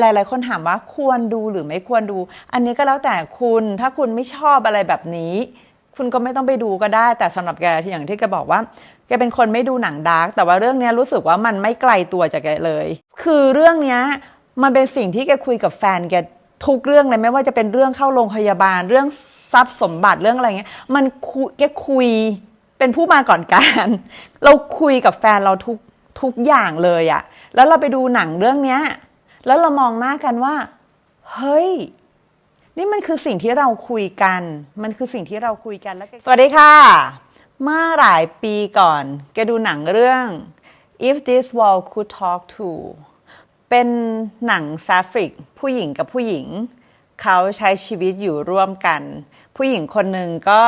หลาย ๆ คนถามว่าควรดูหรือไม่ควรดู อันนี้ก็แล้วแต่คุณ ถ้าคุณไม่ชอบอะไรแบบนี้ คุณก็ไม่ต้องไปดูก็ได้ แต่สำหรับแกที่อย่างที่แกบอกว่า แกเป็นคนไม่ดูหนังดาร์ก แต่ว่าเรื่องนี้รู้สึกว่ามันไม่ไกลตัวจากแกเลย คือเรื่องนี้มันเป็นสิ่งที่แกคุยกับแฟนแกทุกเรื่องเลยไม่ว่าจะเป็นเรื่องเข้าโรงพยาบาล เรื่องทรัพย์สมบัติเรื่องอะไรเงี้ย มันแกคุยเป็นผู้มาก่อนการ เราคุยกับแฟนเราทุกทุกอย่างเลยอะแล้วเราไปดูหนังเรื่องเนี้ย แล้วเรามองหน้ากันว่า เฮ้ย นี่มันคือสิ่งที่เราคุยกัน มันคือสิ่งที่เราคุยกันแล้วสวัสดีค่ะ เมื่อหลายปีก่อน แกดูหนังเรื่อง If This World Could Talk To เป็นหนังซาฟริก ผู้หญิงกับผู้หญิง เขาใช้ชีวิตอยู่ร่วมกัน ผู้หญิงคนหนึ่งก็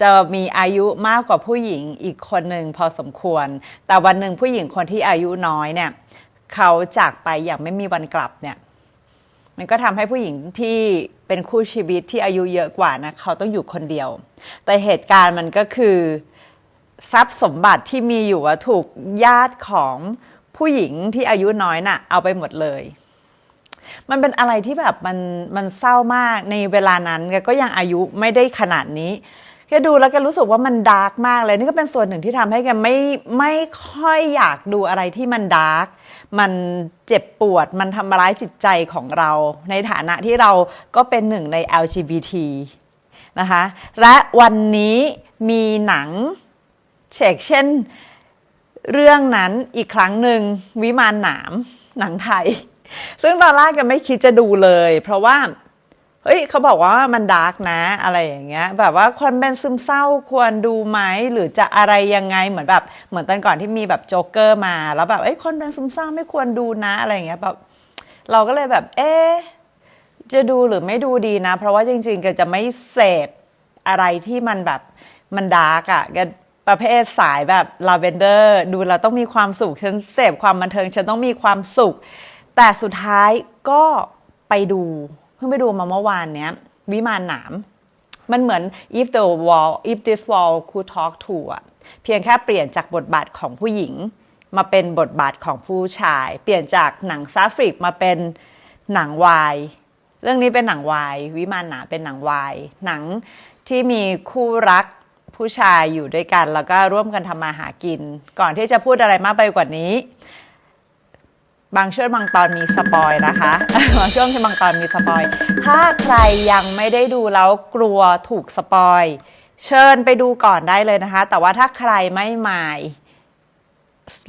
จะมีอายุมากกว่าผู้หญิงอีกคนหนึ่งพอสมควร แต่วันหนึ่งผู้หญิงคนที่อายุน้อยเนี่ย เขาจากไปอย่างไม่มีวันกลับเนี่ยมันก็ทำให้ผู้หญิงที่เป็นคู่ชีวิตที่อายุเยอะกว่านะเขาต้องอยู่คนเดียว แต่เหตุการณ์มันก็คือทรัพย์สมบัติที่มีอยู่ถูกญาติของผู้หญิงที่อายุน้อยน่ะ เอาไปหมดเลย มันเป็นอะไรที่แบบมันมันเศร้ามากในเวลานั้นก็ยังอายุไม่ได้ขนาดนี้แกดูแล้วแกรู้สึกว่ามันดาร์กมากเลย นี่ก็เป็นส่วนหนึ่งที่ทำให้แกไม่ไม่ค่อยอยากดูอะไรที่มันดาร์ก มันเจ็บปวดมันทำร้ายจิตใจของเรา ในฐานะที่เราก็เป็นหนึ่งใน LGBT นะคะและวันนี้มีหนังเชกเช่นเรื่องนั้นอีกครั้งหนึ่งวิมานหนามหนังไทย ซึ่งตอนแรกก็ไม่คิดจะดูเลย เพราะว่า เฮ้ยเขาบอกว่ามันดาร์กนะอะไรอย่างเงี้ย แบบว่าคนเป็นซึมเศร้าควรดูไหมหรือจะอะไรยังไงเหมือนแบบเหมือนตอนก่อนที่มีแบบโจ๊กเกอร์มา แล้วแบบเอ้ยคนเป็นซึมเศร้าไม่ควรดูนะอะไรอย่างเงี้ยแบบเราก็เลยแบบ เอ๊จะดูหรือไม่ดูดีนะ เพราะว่าจริงๆก็จะไม่เสพอะไรที่มันแบบมันดาร์กอะก็ประเภทสายแบบลาเวนเดอร์ดูแล้วต้องมีความสุขฉันเสพความบันเทิงฉันต้องมีความสุข แต่สุดท้ายก็ไปดู พิ่งไปดูมาเมื่อวานเนี้ย วิมานหนาม มันเหมือน if the wall if this wall could talk to อะเพียงแค่เปลี่ยนจากบทบาทของผู้หญิง มาเป็นบทบาทของผู้ชาย เปลี่ยนจากหนังซาฟริกมาเป็นหนังวาย เรื่องนี้เป็นหนังวาย วิมานหนามเป็นหนังวาย หนังที่มีคู่รักผู้ชายอยู่ด้วยกัน แล้วก็ร่วมกันทำมาหากิน ก่อนที่จะพูดอะไรมากไปกว่านี้ บางช่วงบางตอนมีสปอยนะคะ บางช่วงบางตอนมีสปอย ถ้าใครยังไม่ได้ดูแล้วกลัวถูกสปอย เชิญไปดูก่อนได้เลยนะคะ แต่ว่าถ้าใครไม่หมาย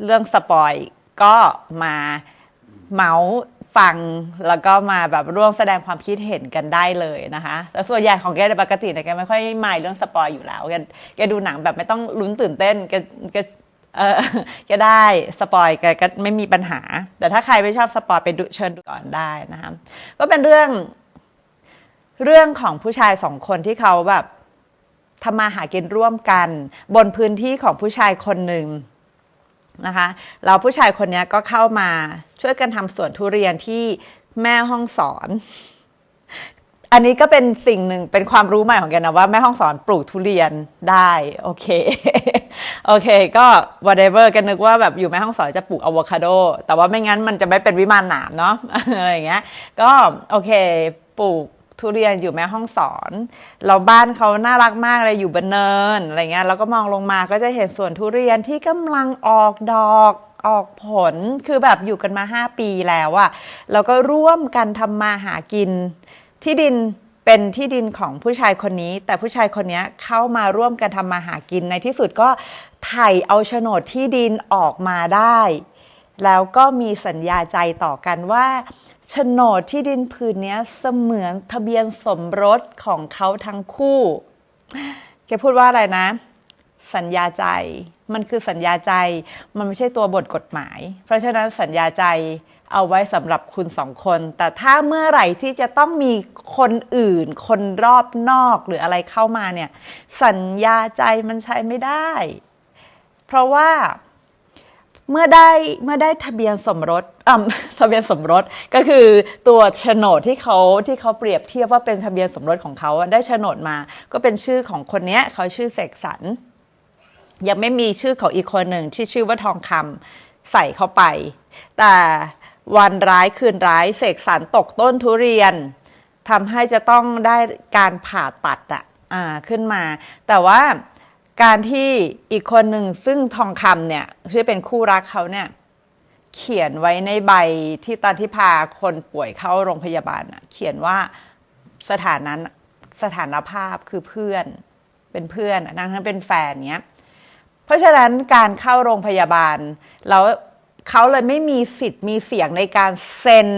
เรื่องสปอยก็มาเมาส์ฟังแล้วก็มาแบบร่วมแสดงความคิดเห็นกันได้เลยนะคะแต่ส่วนใหญ่ของแกในปกติเนี่ยแกไม่ค่อยหมายเรื่องสปอยอยู่แล้วแกแกดูหนังแบบไม่ต้องลุ้นตื่นเต้นแกแก เออก็ได้สปอยก็ก็ไม่มีปัญหา แต่ถ้าใครไม่ชอบสปอยไปดูเชิญดูก่อนได้นะคะก็เป็นเรื่องเรื่องของผู้ชายสองคนที่เขาแบบทำมาหากินร่วมกัน บนพื้นที่ของผู้ชายคนหนึ่งนะคะแล้วผู้ชายคนนี้ก็เข้ามาช่วยกันทำสวนทุเรียนที่แม่ห้องสอน อันนี้ก็เป็นสิ่งหนึ่งเป็นความรู้ใหม่ของแกนะว่าแม่ห้องสอนปลูกทุเรียนได้โอเคโอเค ก็ whatever กันนึกว่าแบบอยู่แม่ห้องสอนจะปลูกอะโวคาโดแต่ว่าไม่งั้นมันจะไม่เป็นวิมานหนามเนาะอะไรอย่างเงี้ยก็โอเคปลูกทุเรียนอยู่แม่ห้องสอน เราบ้านเขาน่ารักมากเลยอยู่บนเนินอะไรเงี้ยแล้วก็มองลงมาก็จะเห็นสวนทุเรียนที่กำลังออกดอกออกผลคือแบบอยู่กันมา 5 ปีแล้วอะแล้วก็ร่วมกันทำมาหากิน ที่ดินเป็นที่ดินของผู้ชายคนนี้ แต่ผู้ชายคนนี้เข้ามาร่วมกันทำมาหากินในที่สุดก็ไถ่เอาโฉนดที่ดินออกมาได้ แล้วก็มีสัญญาใจต่อกันว่าโฉนดที่ดินผืนนี้เสมือนทะเบียนสมรสของเขาทั้งคู่แกพูดว่าอะไรนะ สัญญาใจมันคือสัญญาใจมันไม่ใช่ตัวบทกฎหมาย เพราะฉะนั้นสัญญาใจ เอาไว้สำหรับคุณสองคน แต่ถ้าเมื่อไหร่ที่จะต้องมีคนอื่น คนรอบนอกหรืออะไรเข้ามาเนี่ย สัญญาใจมันใช้ไม่ได้ เพราะว่าเมื่อได้เมื่อได้ทะเบียนสมรสอ่าทะเบียนสมรสก็คือตัวโฉนดที่เขาที่เขาเปรียบเทียบว่าเป็นทะเบียนสมรสของเขาได้โฉนดมา ก็เป็นชื่อของคนเนี้ยเขาชื่อเสกสรรยังไม่มีชื่อของอีกคนหนึ่งที่ชื่อว่าทองคำใส่เข้าไป แต่ วันร้ายคืนร้ายเสกสรรตกต้นทุเรียนทำให้จะต้องได้การผ่าตัดอะอ่าขึ้นมา แต่ว่าการที่อีกคนหนึ่งซึ่งทองคำเนี่ยที่เป็นคู่รักเขาเนี่ยเขียนไว้ในใบที่ตอนที่พาคนป่วยเข้าโรงพยาบาลเขียนว่าสถานะสถานภาพคือเพื่อนเป็นเพื่อนอะนั้นเป็นแฟนเนี้ย เพราะฉะนั้นการเข้าโรงพยาบาลแล้ว เขาเลยไม่มีสิทธิ์มีเสียงในการเซ็น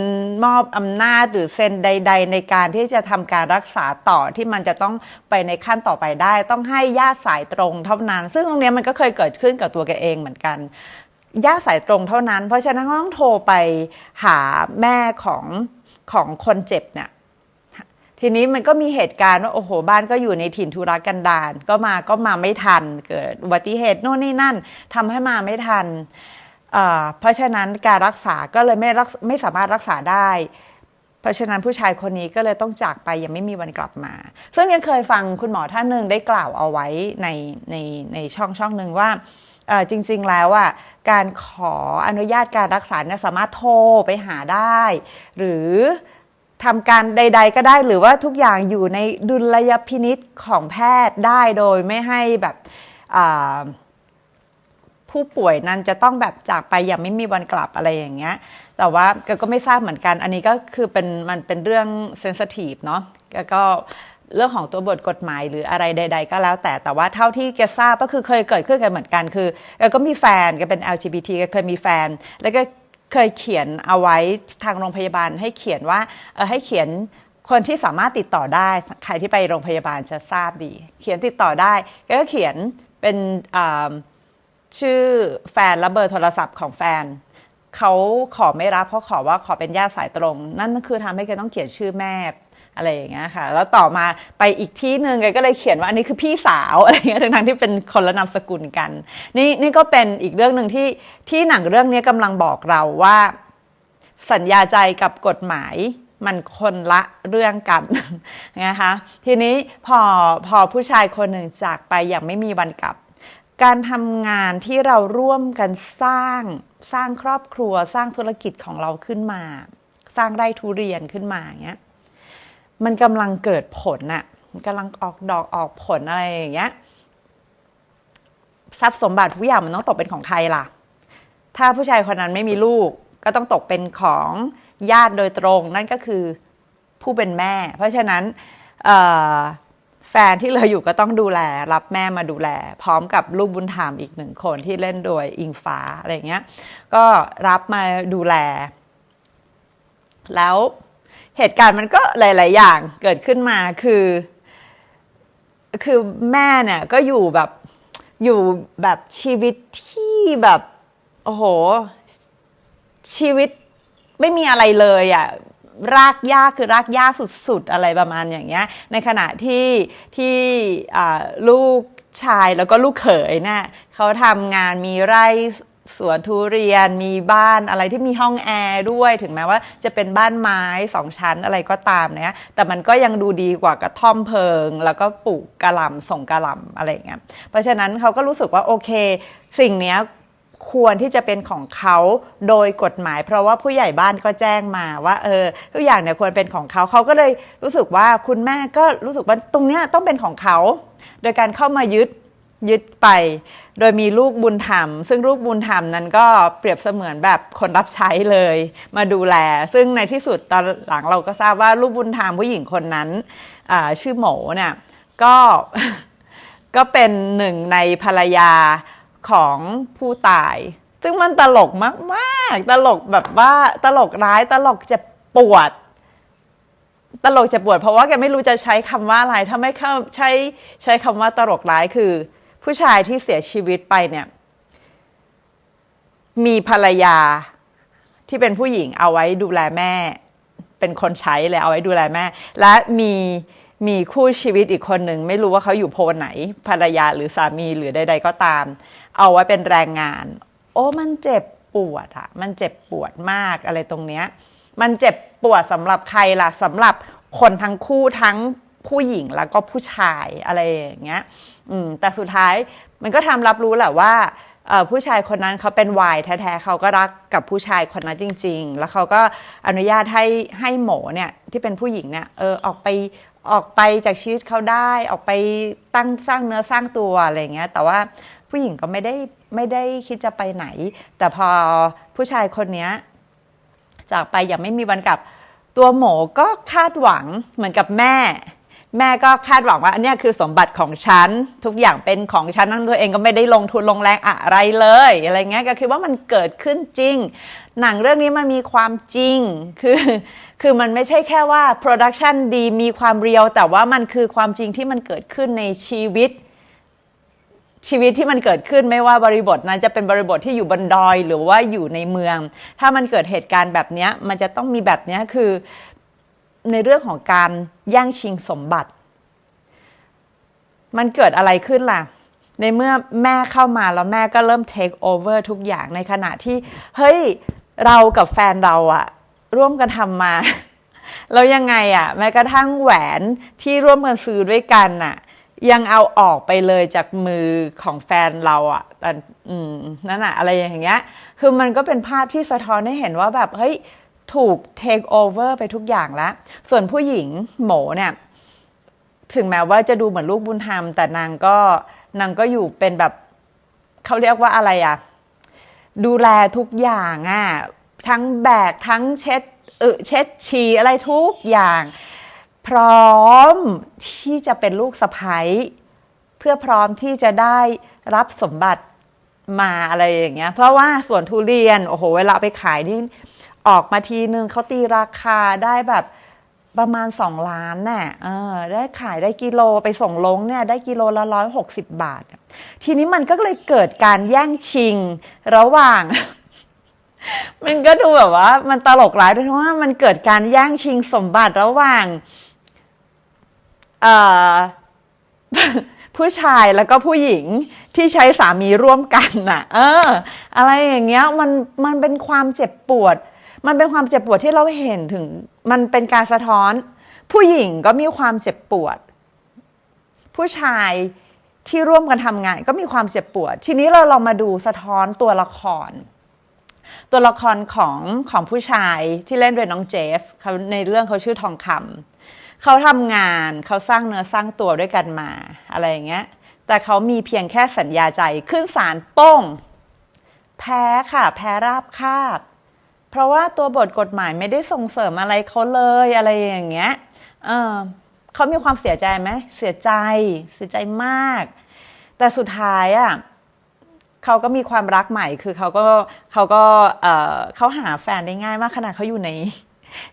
มอบอำนาจหรือเซ็นใด ๆ ในการที่จะทำการรักษาต่อที่มันจะต้องไปในขั้นต่อไปได้ ต้องให้ญาติสายตรงเท่านั้น ซึ่งตรงนี้มันก็เคยเกิดขึ้นกับตัวแกเองเหมือนกันญาติสายตรงเท่านั้น เพราะฉะนั้นต้องโทรไปหาแม่ของของคนเจ็บเนี่ยทีนี้มันก็มีเหตุการณ์ว่าโอ้โหบ้านก็อยู่ในถิ่นธุรกันดารก็มาก็มาไม่ทัน เกิดอุบัติเหตุโน่นนี่นั่นทำให้มาไม่ทัน เพราะฉะนั้นการรักษาก็เลยไม่ไม่สามารถรักษาได้ เพราะฉะนั้นผู้ชายคนนี้ก็เลยต้องจากไปยังไม่มีวันกลับมา ซึ่งยังเคยฟังคุณหมอท่านหนึ่งได้กล่าวเอาไว้ในในในช่องช่องหนึ่งว่าจริงๆแล้วอะการขออนุญาตการรักษาเนี่ยสามารถโทรไปหาได้ หรือทำการใด ๆ ก็ได้หรือว่าทุกอย่างอยู่ในดุลยพินิษของแพทย์ได้โดยไม่ให้แบบอ่า ผู้ป่วยนั้นจะต้องแบบจากไปอย่างไม่มีวันกลับอะไรอย่างเงี้ย แต่ว่าก็ไม่ทราบเหมือนกัน อันนี้ก็คือเป็นมันเป็นเรื่องเซนสทีฟเนาะแล้วก็เรื่องของตัวบทกฎหมายหรืออะไรใด ๆ ก็แล้วแต่แต่ว่าเท่าที่แกทราบก็คือเคยเกิดขึ้นกันเหมือนกันคือแกก็มีแฟนแกเป็น LGBT แกเคยมีแฟน แล้วก็เคยเขียนเอาไว้ทางโรงพยาบาลให้เขียนว่าเออให้เขียนคนที่สามารถติดต่อได้ใครที่ไปโรงพยาบาลจะทราบดี เขียนติดต่อได้แกก็เขียนเป็นอ่า ชื่อแฟนและเบอร์โทรศัพท์ของแฟนเขาขอไม่รับเพราะขอว่าขอเป็นญาติสายตรง นั่นคือทำให้แกต้องเขียนชื่อแม่อะไรอย่างเงี้ยค่ะ แล้วต่อมาไปอีกที่หนึ่งแกก็เลยเขียนว่าอันนี้คือพี่สาวอะไรเงี้ยทั้งๆที่เป็นคนละนามสกุลกัน นี่นี่ก็เป็นอีกเรื่องหนึ่งที่ที่หนังเรื่องนี้กำลังบอกเราว่า สัญญาใจกับกฎหมายมันคนละเรื่องกันนะคะทีนี้พอพอผู้ชายคนหนึ่งจากไปอย่างไม่มีวันกลับ การทำงานที่เราร่วมกันสร้างสร้างครอบครัวสร้างธุรกิจของเราขึ้นมา สร้างไร่ทุเรียนขึ้นมาอย่างเงี้ยมันกำลังเกิดผลน่ะกำลังออกดอกออกผลอะไรอย่างเงี้ยทรัพย์สมบัติทุกอย่างมันต้องตกเป็นของใครล่ะ ถ้าผู้ชายคนนั้นไม่มีลูก ก็ต้องตกเป็นของญาติโดยตรงนั่นก็คือผู้เป็นแม่ เพราะฉะนั้นเอ่อ แฟนที่เหลยอยู่ก็ต้องดูแลรับแม่มาดูแล พร้อมกับลูกบุญธรรมอีกหนึ่งคนที่เล่นโดยอิงฟ้าอะไรเงี้ยก็รับมาดูแล แล้วเหตุการณ์มันก็หลาย ๆ อย่างเกิดขึ้นมาคือ คือแม่เนี่ยก็อยู่แบบอยู่แบบชีวิตที่แบบโอ้โหชีวิตไม่มีอะไรเลยอะ่ะ รากยากคือรากยากสุดๆ อะไรประมาณอย่างเงี้ย ในขณะที่ที่ลูกชายแล้วก็ลูกเขยเนี่ยเขาทำงานมีไร่สวนทุเรียนมีบ้านอะไรที่มีห้องแอร์ด้วยถึงแม้ว่าจะเป็นบ้านไม้สองชั้นอะไรก็ตามนี่ยแต่มันก็ยังดูดีกว่ากระท่อมเพิง แล้วก็ปลูกกระหล่ำส่งกระหล่ำอะไรอย่างเงี้ยเพราะฉะนั้นเขาก็รู้สึกว่าโอเค สิ่งเนี้ย ควรที่จะเป็นของเขาโดยกฎหมาย เพราะว่าผู้ใหญ่บ้านก็แจ้งมาว่าเออทุกอย่างเนี่ยควรเป็นของเขาเขาก็เลยรู้สึกว่าคุณแม่ก็รู้สึกว่าตรงเนี้ยต้องเป็นของเขา โดยการเข้ามายึดยึดไป โดยมีลูกบุญธรรม ซึ่งลูกบุญธรรมนั้นก็เปรียบเสมือนแบบคนรับใช้เลย มาดูแล ซึ่งในที่สุดตอนหลังเราก็ทราบว่าลูกบุญธรรมผู้หญิงคนนั้นชื่อหมเนี่ยก็ก็เป็นหนึ่งในภรรยา ของผู้ตาย ซึ่งมันตลกมากๆ ตลกแบบว่าตลกร้ายตลกเจะปวด ตลกเจะปวด เพราะว่าแกไม่รู้จะใช้คำว่าอะไรถ้าไม่ใช้ใช้คำว่าตลกร้ายคือ ผู้ชายที่เสียชีวิตไปเนี่ย มีภรรยาที่เป็นผู้หญิงเอาไว้ดูแลแม่ เป็นคนใช้เลยเอาไว้ดูแลแม่ และมี มีคู่ชีวิตอีกคนหนึ่งไม่รู้ว่าเขาอยู่โพไหนภรรยาหรือสามีหรือใด ๆ ก็ตาม เอาไว้เป็นแรงงาน โอ้มันเจ็บปวดอะมันเจ็บปวดมากอะไรตรงเนี้ยมันเจ็บปวดสำหรับใครล่ะสำหรับคนทั้งคู่ทั้งผู้หญิงแล้วก็ผู้ชายอะไรอย่างเงี้ยอืมแต่สุดท้ายมันก็ทำรับรู้แหละว่าผู้ชายคนนั้นเขาเป็นวายแท้ๆเขาก็รักกับผู้ชายคนนั้นจริง ๆ แล้วเขาก็อนุญาตให้ให้หมอเนี่ยที่เป็นผู้หญิงเนี่ยเออออกไป ออกไปจากชีวิตเขาได้ออกไปตั้งสร้างเนื้อสร้างตัวอะไรเงี้ยแต่ว่าผู้หญิงก็ไม่ได้ไม่ได้คิดจะไปไหน แต่พอผู้ชายคนนี้จากไปอย่างไม่มีวันกลับตัวหมก็คาดหวังเหมือนกับแม่ แม่ก็คาดหวังว่าอันนี้คือสมบัติของฉัน ทุกอย่างเป็นของฉันนั่นตัวเองก็ไม่ได้ลงทุนลงแรงอะไรเลยอะไรเงี้ยก็คิดว่ามันเกิดขึ้นจริง หนังเรื่องนี้มันมีความจริงคือคือมันไม่ใช่แค่ว่าโปรดักชันดีมีความเรียว แต่ว่ามันคือความจริงที่มันเกิดขึ้นในชีวิต ชีวิตที่มันเกิดขึ้นไม่ว่าบริบทนั้นจะเป็นบริบทที่อยู่บนดอยหรือว่าอยู่ในเมือง ถ้ามันเกิดเหตุการณ์แบบนี้มันจะต้องมีแบบนี้คือ ในเรื่องของการแย่งชิงสมบัติ มันเกิดอะไรขึ้นล่ะ ในเมื่อแม่เข้ามาแล้วแม่ก็เริ่ม take over ทุกอย่างในขณะที่เฮ้ยเรากับแฟนเราอะร่วมกันทำมา แล้วยังไงอะแม้กระทั่งแหวนที่ร่วมกันซื้อด้วยกันน่ะยังเอาออกไปเลยจากมือของแฟนเราอะแต่อืมนั่นอะอะไรอย่างเงี้ย คือมันก็เป็นภาพที่สะท้อนให้เห็นว่าแบบเฮ้ย ถูก take over ไปทุกอย่างแล้ว ส่วนผู้หญิงโหมเนี่ยถึงแม้ว่าจะดูเหมือนลูกบุญธรรม แต่นางก็นางก็อยู่เป็นแบบเขาเรียกว่าอะไรอะดูแลทุกอย่างอะทั้งแบกทั้งเช็ดเออเช็ดฉี่อะไรทุกอย่าง พร้อมที่จะเป็นลูกสะใภ้เพื่อพร้อมที่จะได้รับสมบัติมาอะไรอย่างเงี้ย เพราะว่าสวนทุเรียน โอ้โห เวลาไปขายนี่ ออกมาทีนึงเขาตีราคาได้แบบประมาณ 2 ล้านน่ะได้ขายได้กิโลไปส่งลงเนี่ยได้กิโลละร้อยหกสิบบาท ทีนี้มันก็เลยเกิดการแย่งชิงระหว่าง มันก็ดูแบบว่า มันตลกร้ายด้วยเพราะว่ามันเกิดการแย่งชิงสมบัติระหว่างผู้ชายแล้วก็ผู้หญิงที่ใช้สามีร่วมกันน่ะ เออ อะไรอย่างเงี้ยมันมันเป็นความเจ็บปวด มันเป็นความเจ็บปวดที่เราเห็นถึง มันเป็นการสะท้อน ผู้หญิงก็มีความเจ็บปวด ผู้ชายที่ร่วมกันทำงานก็มีความเจ็บปวด ทีนี้เราลองมาดูสะท้อนตัวละคร ตัวละครของของผู้ชายที่เล่นเป็นน้องเจฟเขาในเรื่องเขาชื่อทองคำเขาทำงานเขาสร้างเนื้อสร้างตัวด้วยกันมาอะไรอย่างเงี้ย แต่เขามีเพียงแค่สัญญาใจขึ้นศาลโป้ง แพ้ค่ะ แพ้ราบคาบ เพราะว่าตัวบทกฎหมายไม่ได้ส่งเสริมอะไรเขาเลยอะไรอย่างเงี้ยเออเขามีความเสียใจไหมเสียใจเสียใจมาก แต่สุดท้ายอะเขาก็มีความรักใหม่ คือเขาก็เขาก็เออเขาหาแฟนได้ง่ายมากขนาดเขาอยู่ใน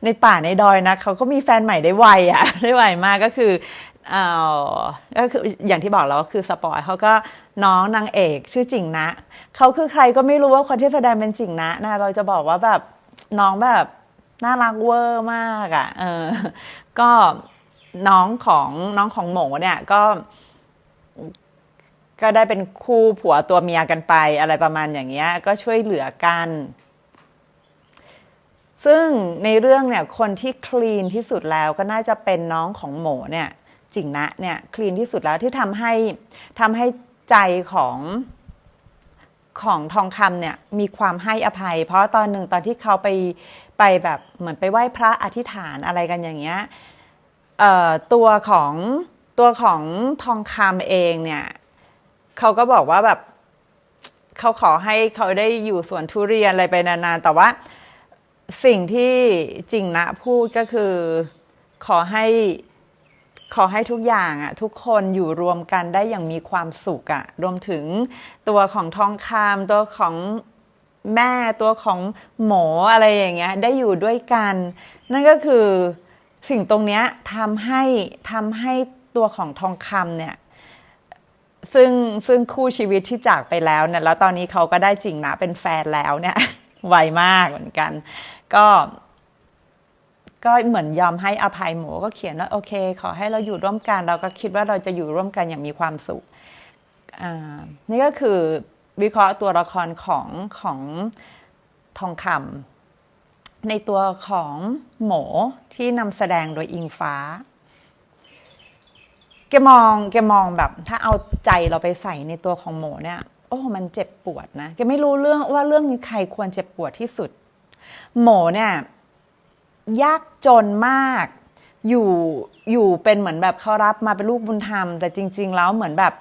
ในป่าในดอยนะเขาก็มีแฟนใหม่ได้ไวอะได้ไวมากก็คือเออก็คืออย่างที่บอกแล้วก็คือสปอยเขาก็น้องนางเอกชื่อจริงนะ เขาคือใครก็ไม่รู้ว่าคนที่แสดงเป็นจริงนะนะเราจะบอกว่าแบบน้องแบบน่ารักเวอร์มากอะ่ะเออก็น้องของน้องของหมูเนี่ยก็ก็ได้เป็นคู่ผัวตัวเมียกันไปอะไรประมาณอย่างเงี้ย ก็ช่วยเหลือกัน ซึ่งในเรื่องเนี่ยคนที่คลีนที่สุดแล้วก็น่าจะเป็นน้องของหมเนี่ยจิงนะเนี่ยคลีนที่สุดแล้วที่ทำให้ทำให้ใจของ ของทองคำเนี่ยมีความให้อภัย เพราะตอนหนึ่งตอนที่เขาไปไปแบบเหมือนไปไหว้พระอธิษฐานอะไรกันอย่างเงี้ยตัวของตัวของทองคำเองเนี่ยเขาก็บอกว่าแบบเขาขอให้เขาได้อยู่สวนทุเรียนอะไรไปนานๆ แต่ว่าสิ่งที่จริงนะพูดก็คือขอให้ ขอให้ทุกอย่างอะทุกคนอยู่รวมกันได้อย่างมีความสุขอะรวมถึงตัวของทองคำตัวของแม่ตัวของหมออะไรอย่างเงี้ยได้อยู่ด้วยกัน นั่นก็คือสิ่งตรงเนี้ยทำให้ทำให้ตัวของทองคำเนี่ยซึ่งซึ่งคู่ชีวิตที่จากไปแล้วเนี่ยแล้วตอนนี้เขาก็ได้จริงนะเป็นแฟนแล้วเนี่ยไวมากเหมือนกัน ก็ ก็เหมือนยอมให้อภัยหมูก็เขียนว่าโอเค ขอให้เราอยู่ร่วมกัน เราก็คิดว่าเราจะอยู่ร่วมกันอย่างมีความสุขนี่ก็คือวิเคราะห์ตัวละครของของทองคำในตัวของหมูที่นำแสดงโดยอิงฟ้า แกมองแกมองแบบ ถ้าเอาใจเราไปใส่ในตัวของหมูเนี่ย โอ้ มันเจ็บปวดนะแกไม่รู้เรื่องว่าเรื่องนี้ใครควรเจ็บปวดที่สุด หมเนี่ย ยากจนมาก อยู่อยู่เป็นเหมือนแบบเขารับมาเป็นลูกบุญธรรม แต่จริง ๆ แล้วเหมือนแบบ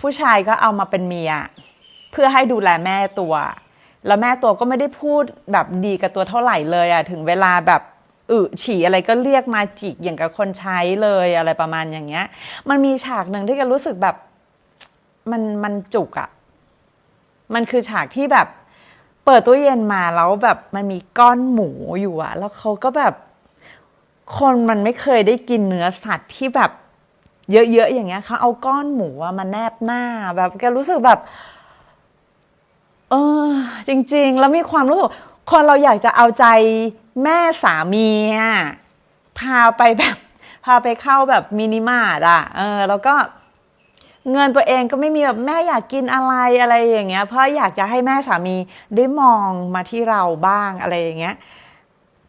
ผู้ชายก็เอามาเป็นเมีย เพื่อให้ดูแลแม่ตัว แล้วแม่ตัวก็ไม่ได้พูดแบบดีกับตัวเท่าไหร่เลยอะถึงเวลาแบบอึฉี่อะไรก็เรียกมาจิกอย่างกับคนใช้เลยอะไรประมาณอย่างเงี้ย มันมีฉากหนึ่งที่กันรู้สึกแบบมันมันจุกอะมันคือฉากที่แบบ เปิดตู้เย็นมาแล้วแบบมันมีก้อนหมูอยู่อะแล้วเขาก็แบบ คนมันไม่เคยได้กินเนื้อสัตว์ที่แบบ เยอะๆอย่างเงี้ยเขาเอาก้อนหมูมาแนบหน้า แบบแกรู้สึกแบบ เออ จริง ๆ แล้วมีความรู้สึกคนเราอยากจะเอาใจแม่สามีอะพาไปแบบ พาไปเข้าแบบมินิมาร์ทอะเออ แล้วก็ เงินตัวเองก็ไม่มีแบบแม่อยากกินอะไรอะไรอย่างเงี้ย เพราะอยากจะให้แม่สามีได้มองมาที่เราบ้างอะไรอย่างเงี้ย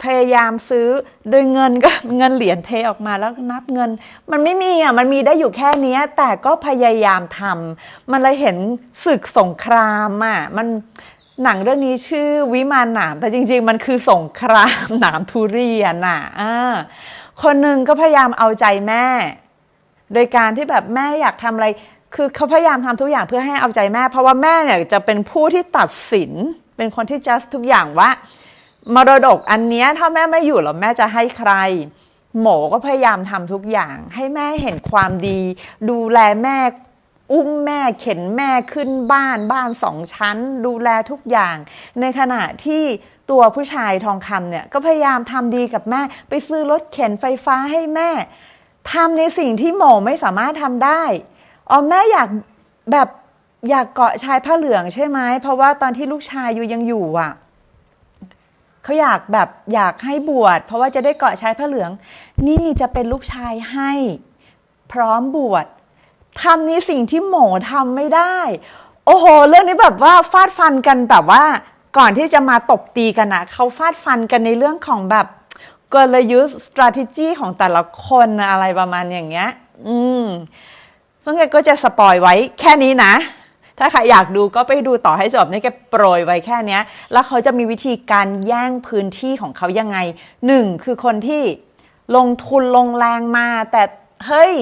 พยายามซื้อโดยเงินก็เงินเหรียญเทออกมาแล้วนับเงิน มันไม่มีอะมันมีได้อยู่แค่นี้แต่ก็พยายามทำมันเลยเห็นศึกสงครามอะมันหนังเรื่องนี้ชื่อวิมานหนามแต่จริง ๆ มันคือสงครามหนามทุเรียนอะอ่าคนหนึ่งก็พยายามเอาใจแม่ โดยการที่แบบแม่อยากทำอะไร คือเขาพยายามทำทุกอย่างเพื่อให้เอาใจแม่ เพราะว่าแม่เนี่ยจะเป็นผู้ที่ตัดสิน เป็นคนที่ just ทุกอย่างว่ามรดกอันนี้ถ้าแม่ไม่อยู่แล้วแม่จะให้ใคร หมอก็พยายามทำทุกอย่าง ให้แม่เห็นความดี ดูแลแม่อุ้มแม่เข็นแม่ขึ้นบ้านบ้านสองชั้น ดูแลทุกอย่าง ในขณะที่ตัวผู้ชายทองคำเนี่ยก็พยายามทำดีกับแม่ ไปซื้อรถเข็นไฟฟ้าให้แม่ ทำในสิ่งที่หมอไม่สามารถทำได้อ๋อแม่อยากแบบอยากเกาะชายผ้าเหลืองใช่ไหมเพราะว่าตอนที่ลูกชายอยู่ยังอยู่อะเขาอยากแบบอยากให้บวชเพราะว่าจะได้เกาะชายผ้าเหลือง นี่จะเป็นลูกชายให้ พร้อมบวชทำในสิ่งที่หมอทำไม่ได้ โอ้โห เรื่องนี้แบบว่าฟาดฟันกันแบบว่าก่อนที่จะมาตบตีกันนะเขาฟาดฟันกันในเรื่องของแบบ กลยุทธ์ strategy ของแต่ละคนอะไรประมาณอย่างเงี้ย อืมซึ่งแกก็จะสปอยไว้แค่นี้นะ ถ้าใครอยากดูก็ไปดูต่อให้จบนี่แกโปรยไว้แค่นี้แล้วเขาจะมีวิธีการแย่งพื้นที่ของเขายังไงหนึ่งคือคนที่ลงทุนลงแรงมา แต่เฮ้ย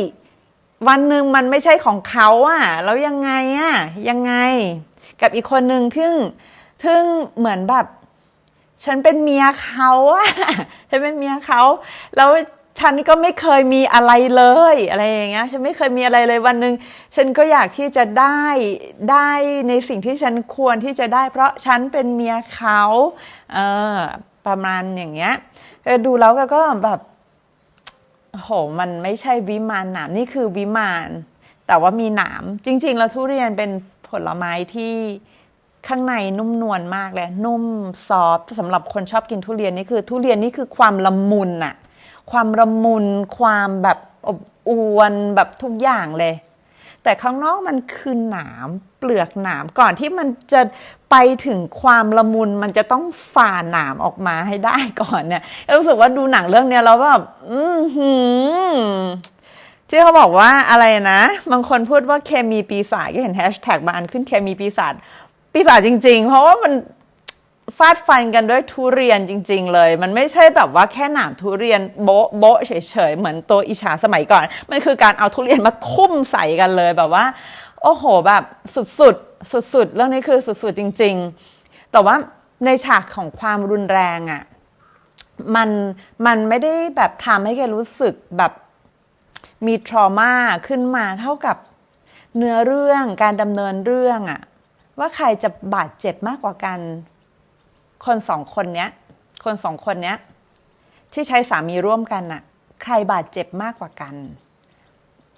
วันหนึ่งมันไม่ใช่ของเขาอะแล้วยังไงอะยังไง กับอีกคนหนึ่งทึ่งทึ่งเหมือนแบบ ฉันเป็นเมียเขาอะฉันเป็นเมียเขาแล้วฉันก็ไม่เคยมีอะไรเลยอะไรอย่างเงี้ย ฉันไม่เคยมีอะไรเลยวันหนึ่งฉันก็อยากที่จะได้ได้ในสิ่งที่ฉันควรที่จะได้ เพราะฉันเป็นเมียเขาเออประมาณอย่างเงี้ยดูแล้วก็แบบโหมันไม่ใช่วิมานหนามนี่คือวิมาน แต่ว่ามีหนามจริง ๆ แล้วทุเรียนเป็นผลไม้ที่ ข้างในนุ่มนวลมากเลย นุ่มซอฟสำหรับคนชอบกินทุเรียนนี่คือ ทุเรียนนี่คือความละมุนอะความละมุน ความแบบอบอวนแบบทุกอย่างเลย แต่ข้างนอกมันคือหนามเปลือกหนามก่อนที่มันจะไปถึงความละมุนมันจะต้องฝ่าหนามออกมาให้ได้ก่อนเนี่ยรู้สึกว่าดูหนังเรื่องเนี้ยแล้วแบบอือหือที่เขาบอกว่าอะไรนะ บางคนพูดว่าเคมีปีศาจก็เห็นแฮชแท็กบางอันขึ้นเคมีปีศาจ ปีศาจจริง ๆ เพราะว่ามันฟาดฟันกันด้วยทุเรียนจริง ๆ เลย มันไม่ใช่แบบว่าแค่หนามทุเรียนโบ๊ะโบ๊ะเฉยๆเหมือนตัวอิชาสมัยก่อน มันคือการเอาทุเรียนมาทุ่มใส่กันเลยแบบว่า โอ้โหแบบสุดๆสุดๆเรื่องนี้คือสุดๆจริง ๆ แต่ว่าในฉากของความรุนแรงอะ่ะมันมันไม่ได้แบบทำให้แกรู้สึกแบบมีทรมาขึ้นมาเท่ากับเนื้อเรื่องการดำเนินเรื่องอะ ว่าใครจะบาดเจ็บมากกว่ากัน คนสองคนเนี้ย คนสองคนเนี้ย ที่ใช้สามีร่วมกันน่ะ ใครบาดเจ็บมากกว่ากัน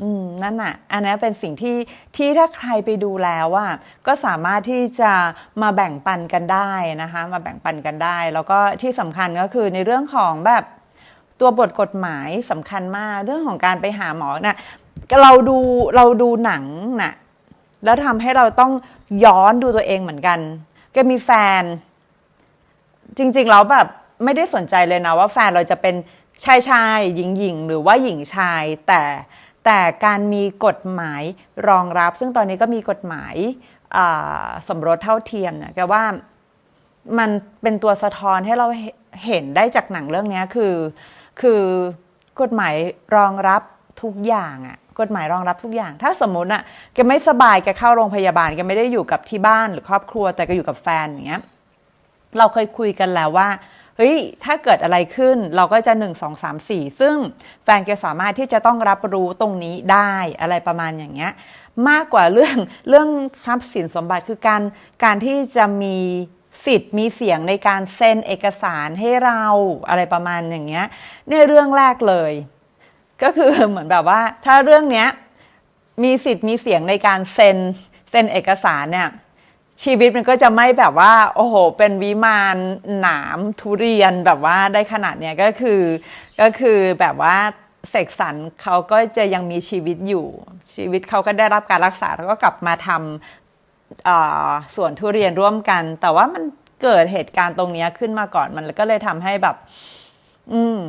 อืมนั่นน่ะ อันนี้เป็นสิ่งที่ที่ถ้าใครไปดูแล้วว่าก็สามารถที่จะมาแบ่งปันกันได้นะคะ มาแบ่งปันกันได้ แล้วก็ที่สำคัญก็คือในเรื่องของแบบตัวบทกฎหมายสำคัญมากเรื่องของการไปหาหมอนะ่ะเราดูเราดูหนังน่ะ แล้วทำให้เราต้องย้อนดูตัวเองเหมือนกันแกมีแฟน จริงๆแล้วแบบไม่ได้สนใจเลยนะว่าแฟนเราจะเป็นชายชายหญิงหญิงหรือว่าหญิงชาย แต่แต่การมีกฎหมายรองรับ ซึ่งตอนนี้ก็มีกฎหมายาสมรสเท่าเทียมเนี่ยแกว่ามันเป็นตัวสะท้อนให้เราเห็นได้จากหนังเรื่องนี้คือ คือกฎหมายรองรับทุกอย่างอะ กฎหมายรองรับทุกอย่าง ถ้าสมมติอะแกไม่สบายแกเข้าโรงพยาบาลแกไม่ได้อยู่กับที่บ้านหรือครอบครัว แต่แกอยู่กับแฟนอย่างเงี้ยเราเคยคุยกันแล้วว่าเฮ้ย ถ้าเกิดอะไรขึ้นเราก็จะ 1 2 3 4 ซึ่งแฟนแกสามารถที่จะต้องรับรู้ตรงนี้ได้อะไรประมาณอย่างเงี้ย มากกว่าเรื่องเรื่องทรัพย์สินสมบัติคือการการที่จะมีสิทธิ์มีเสียงในการเซ็นเอกสารให้เราอะไรประมาณอย่างเงี้ยเนี่ยเรื่องแรกเลย ก็คือเหมือนแบบว่า ถ้าเรื่องเนี้ยมีสิทธิ์มีเสียงในการเซ็นเซ็นเอกสารเนี่ยชีวิตมันก็จะไม่แบบว่า โอ้โห เป็นวิมานหนามทุเรียนแบบว่าได้ขนาดเนี้ยก็คือก็คือแบบว่าเสกสรรเขาก็จะยังมีชีวิตอยู่ ชีวิตเขาก็ได้รับการรักษาแล้วก็กลับมาทำอ่าสวนทุเรียนร่วมกัน แต่ว่ามันเกิดเหตุการณ์ตรงนี้ขึ้นมาก่อนมันก็เลยทำให้แบบ อืม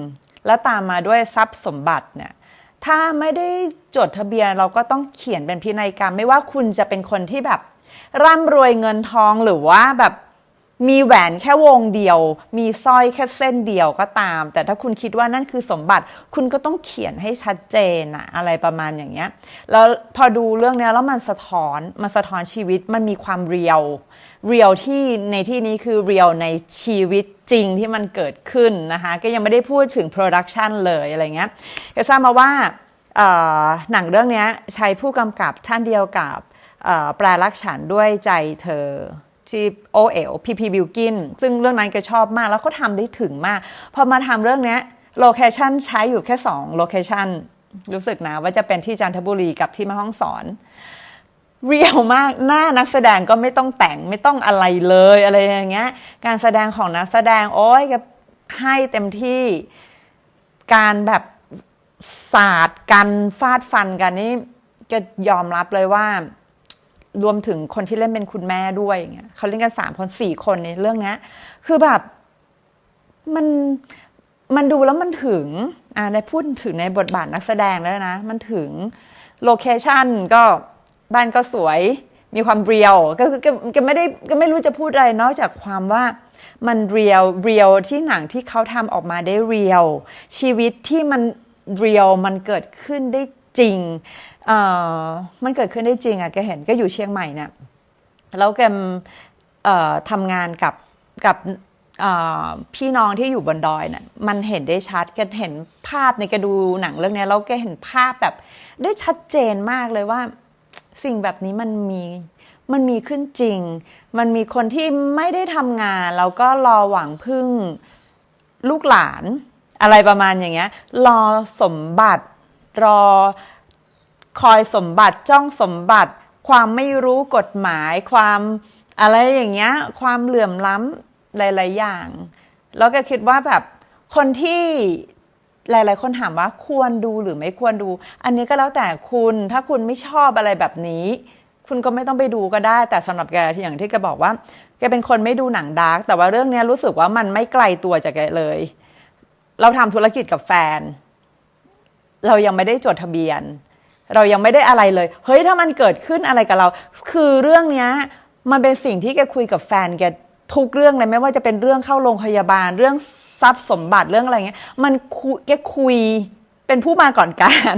แล้วตามมาด้วยทรัพย์สมบัติเนี่ยถ้าไม่ได้จดทะเบียนเราก็ต้องเขียนเป็นพินัยกรรม ไม่ว่าคุณจะเป็นคนที่แบบ ร่ำรวยเงินทองหรือว่าแบบ มีแหวนแค่วงเดียว มีสร้อยแค่เส้นเดียวก็ตาม แต่ถ้าคุณคิดว่านั่นคือสมบัติ คุณก็ต้องเขียนให้ชัดเจนอะอะไรประมาณอย่างเงี้ย แล้วพอดูเรื่องนี้แล้วมันสะท้อน มันสะท้อนชีวิต มันมีความเรียว เรียวที่ในที่นี้คือเรียวในชีวิตจริงที่มันเกิดขึ้นนะคะ ก็ยังไม่ได้พูดถึงโปรดักชันเลยอะไรเงี้ยก็ทราบมาว่าหนังเรื่องนี้ใช้ผู้กำกับท่านเดียวกับแปลรักฉันด้วยใจเธอ ที่โอเอ๋ลพีพีบิวกินซึ่งเรื่องนั้นก็ชอบมาก แล้วก็ทำได้ถึงมาก พอมาทำเรื่องเนี้ยโลเคชันใช้อยู่แค่2โลเคชันรู้สึกนะว่าจะเป็นที่จันทบุรีกับที่ม่ห้องสอนเรียวมากหน้านักแสดงก็ไม่ต้องแต่งไม่ต้องอะไรเลยอะไรอย่างเงี้ย การแสดงของนักแสดงโอ้ยก็ให้เต็มที่การแบบศาสตร์การฟาดฟันกันนี่จะยอมรับเลยว่า รวมถึงคนที่เล่นเป็นคุณแม่ด้วยอย่างเงี้ยเขาเล่นกันสามคนสี่คนในเรื่องนี้คือแบบมันมันดูแล้วมันถึงอ่าได้พูดถึงในบทบาทนักแสดงแล้วนะ มันถึงโลเคชั่นก็บ้านก็สวยมีความเรียวก็คือก็ก็ไม่ได้ก็ไม่รู้จะพูดอะไรนอกจากความว่ามันเรียวเรียวที่หนังที่เขาทำออกมาได้เรียว ชีวิตที่มันเรียวมันเกิดขึ้นได้จริง เอ่อมันเกิดขึ้นได้จริงอะแกเห็นก็อยู่เชียงใหม่เนี่ยแล้วแกเอ่อทำงานกับกับพี่น้องที่อยู่บนดอยนี่ยมันเห็นได้ชัดแกเห็นภาพในแกดูหนังเรื่องนี้แล้วแกเห็นภาพแบบได้ชัดเจนมากเลยว่า สิ่งแบบนี้มันมีมันมีขึ้นจริง มันมีคนที่ไม่ได้ทำงาน แล้วก็รอหวังพึ่งลูกหลานอะไรประมาณอย่างเงี้ย รอสมบัติรอ คอยสมบัติจ้องสมบัติ ความไม่รู้กฎหมาย ความอะไรอย่างเงี้ย ความเหลื่อมล้ำหลาย ๆ อย่าง แล้วก็คิดว่าแบบคนที่หลาย ๆ คนถามว่าควรดูหรือไม่ควรดู อันนี้ก็แล้วแต่คุณถ้าคุณไม่ชอบอะไรแบบนี้ คุณก็ไม่ต้องไปดูก็ได้ แต่สำหรับแกอย่างที่แกบอกว่าแกเป็นคนไม่ดูหนังดาร์กแต่ว่าเรื่องเนี้ยรู้สึกว่ามันไม่ไกลตัวจากแกเลย เราทำธุรกิจกับแฟน เรายังไม่ได้จดทะเบียน เรายังไม่ได้อะไรเลย เฮ้ยถ้ามันเกิดขึ้นอะไรกับเรา คือเรื่องเนี้ยมันเป็นสิ่งที่แกคุยกับแฟนแกทุกเรื่องเลยไม่ว่าจะเป็นเรื่องเข้าโรงพยาบาล เรื่องทรัพย์สมบัติเรื่องอะไรเงี้ย มันคุยแกคุยเป็นผู้มาก่อนการ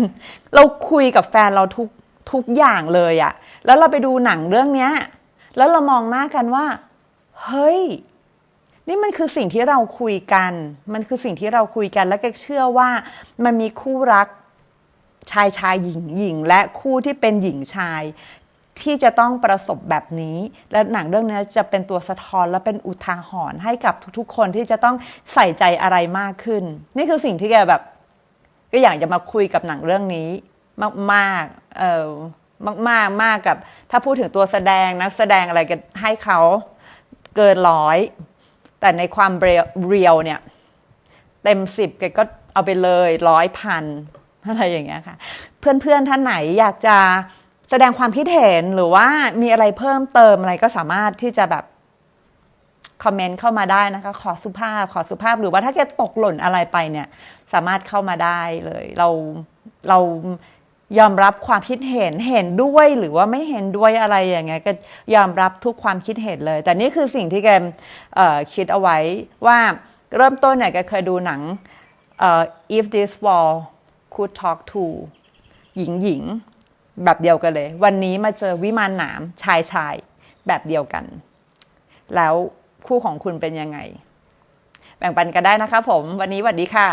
เราคุยกับแฟนเราทุกทุกอย่างเลยอะแล้วเราไปดูหนังเรื่องเนี้ย แล้วเรามองหน้ากันว่า เฮ้ย นี่มันคือสิ่งที่เราคุยกัน มันคือสิ่งที่เราคุยกัน แล้วแกเชื่อว่ามันมีคู่รัก ชายชายหญิงหญิงและคู่ที่เป็นหญิงชายที่จะต้องประสบแบบนี้ และหนังเรื่องนี้จะเป็นตัวสะท้อนและเป็นอุทาหรณ์ให้กับทุกๆ คนที่จะต้องใส่ใจอะไรมากขึ้น นี่คือสิ่งที่แกแบบ ก็อยากจะมาคุยกับหนังเรื่องนี้ มากๆเออมากๆมากกับ ถ้าพูดถึงตัวแสดงนักแสดงอะไรกันให้เขาเกินร้อย แต่ในความเรียวเนี่ย เต็มสิบแกก็เอาไปเลยร้อยพัน อะไรอย่างเงี้ยค่ะ เพื่อนๆท่านไหนอยากจะแสดงความคิดเห็นหรือว่ามีอะไรเพิ่มเติมอะไรก็สามารถที่จะแบบคอมเมนต์เข้ามาได้นะคะ ขอสุภาพขอสุภาพหรือว่าถ้าแกตกหล่นอะไรไปเนี่ย สามารถเข้ามาได้เลย เราเรายอมรับความคิดเห็นเห็นด้วยหรือว่าไม่เห็นด้วยอะไรอย่างเงี้ยก็ยอมรับทุกความคิดเห็นเลย แต่นี่คือสิ่งที่แกคิดเอาไว้ว่าเริ่มต้นเนี่ยแกเคยดูหนัง if this wall could talk to หญิงหญิงแบบเดียวกันเลย วันนี้มาเจอวิมานหนามชายชายแบบเดียวกัน แล้วคู่ของคุณเป็นยังไง แบ่งปันกันได้นะคะผม วันนี้สวัสดีค่ะ